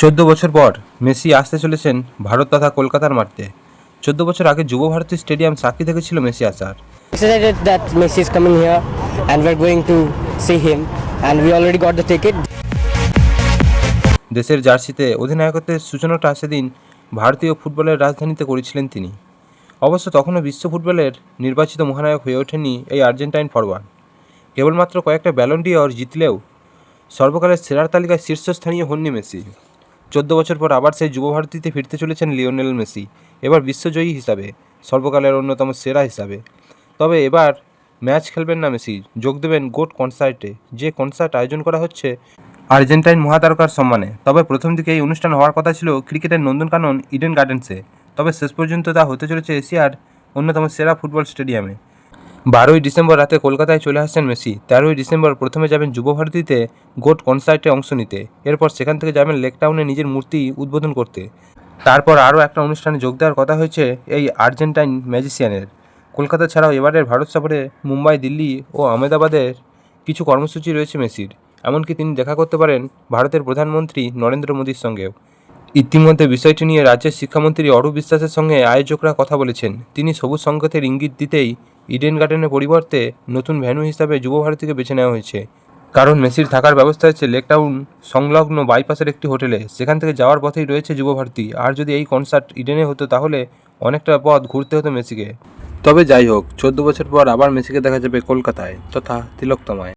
চোদ্দ বছর পর মেসি আসতে চলেছেন ভারত তথা কলকাতার মাঠে চোদ্দ বছর আগে যুব ভারতী স্টেডিয়াম সাক্ষী থেকেছিল মেসি আসার excited that Messi is coming here and we're going to see him and we already got the ticket. দেশের জার্সিতে অধিনায়কত্বের সূচনাটা সেদিন ভারতীয় ফুটবলের রাজধানীতে করেছিলেন তিনি। অবশ্য তখনও বিশ্ব ফুটবলের নির্বাচিত মহানায়ক হয়ে ওঠেনি এই আর্জেন্টাইন ফরওয়ার্ড কেবলমাত্র কয়েকটা ব্যালন ডিওর জিতলেও সর্বকালের সেরার তালিকায় শীর্ষস্থানীয় হননি মেসি। চোদ্দ বছর পর আবার সেই যুবভারতীতে ফিরতে চলেছেন লিওনেল মেসি, এবার বিশ্বজয়ী হিসাবে, সর্বকালের অন্যতম সেরা হিসাবে। তবে এবার ম্যাচ খেলবেন না মেসি, যোগ দেবেন গোট কনসার্টে, যে কনসার্ট আয়োজন করা হচ্ছে আর্জেন্টাইন মহাতারকার সম্মানে। তবে প্রথম দিকে এই অনুষ্ঠান হওয়ার কথা ছিল ক্রিকেটের নন্দনকানন, ইডেন গার্ডেন্সে। তবে শেষ পর্যন্ত তা হতে চলেছে এশিয়ার অন্যতম সেরা ফুটবল স্টেডিয়ামে। বারোই ডিসেম্বর রাতে কলকাতায় চলে আসছেন মেসি। তেরোই ডিসেম্বর প্রথমে যাবেন যুবভারতীতে গোট কনসার্টে অংশ নিতে। এরপর সেখান থেকে যাবেন লেক টাউনে নিজের মূর্তি উদ্বোধন করতে। তারপর আরও একটা অনুষ্ঠানে যোগ দেওয়ার কথা হয়েছে এই আর্জেন্টাইন ম্যাজিশিয়ানের কলকাতা ছাড়াও এবারের ভারত সফরে মুম্বাই, দিল্লি ও আহমেদাবাদের কিছু কর্মসূচি রয়েছে মেসির। এমনকি তিনি দেখা করতে পারেন ভারতের প্রধানমন্ত্রী নরেন্দ্র মোদীর সঙ্গেও। ইতিমধ্যে বিষয়টি নিয়ে রাজ্যের শিক্ষামন্ত্রী অরূপ বিশ্বাসের সঙ্গে আয়োজকরা কথা বলেছেন। তিনি সবুজ সংকেতের ইঙ্গিত দিতেই ইডেন গার্ডেনের পরিবর্তে নতুন ভেন্যু হিসাবে যুবভারতীকে বেছে নেওয়া হয়েছে। কারণ মেসির থাকার ব্যবস্থা হচ্ছে লেকটাউন সংলগ্ন বাইপাসের একটি হোটেলে। সেখান থেকে যাওয়ার পথেই রয়েছে যুবভারতী। আর যদি এই কনসার্ট ইডেনে হতো তাহলে অনেকটা পথ ঘুরতে হতো মেসিকে। তবে যাই হোক, চোদ্দ বছর পর আবার মেসিকে দেখা যাবে কলকাতায় তথা তিলকতমায়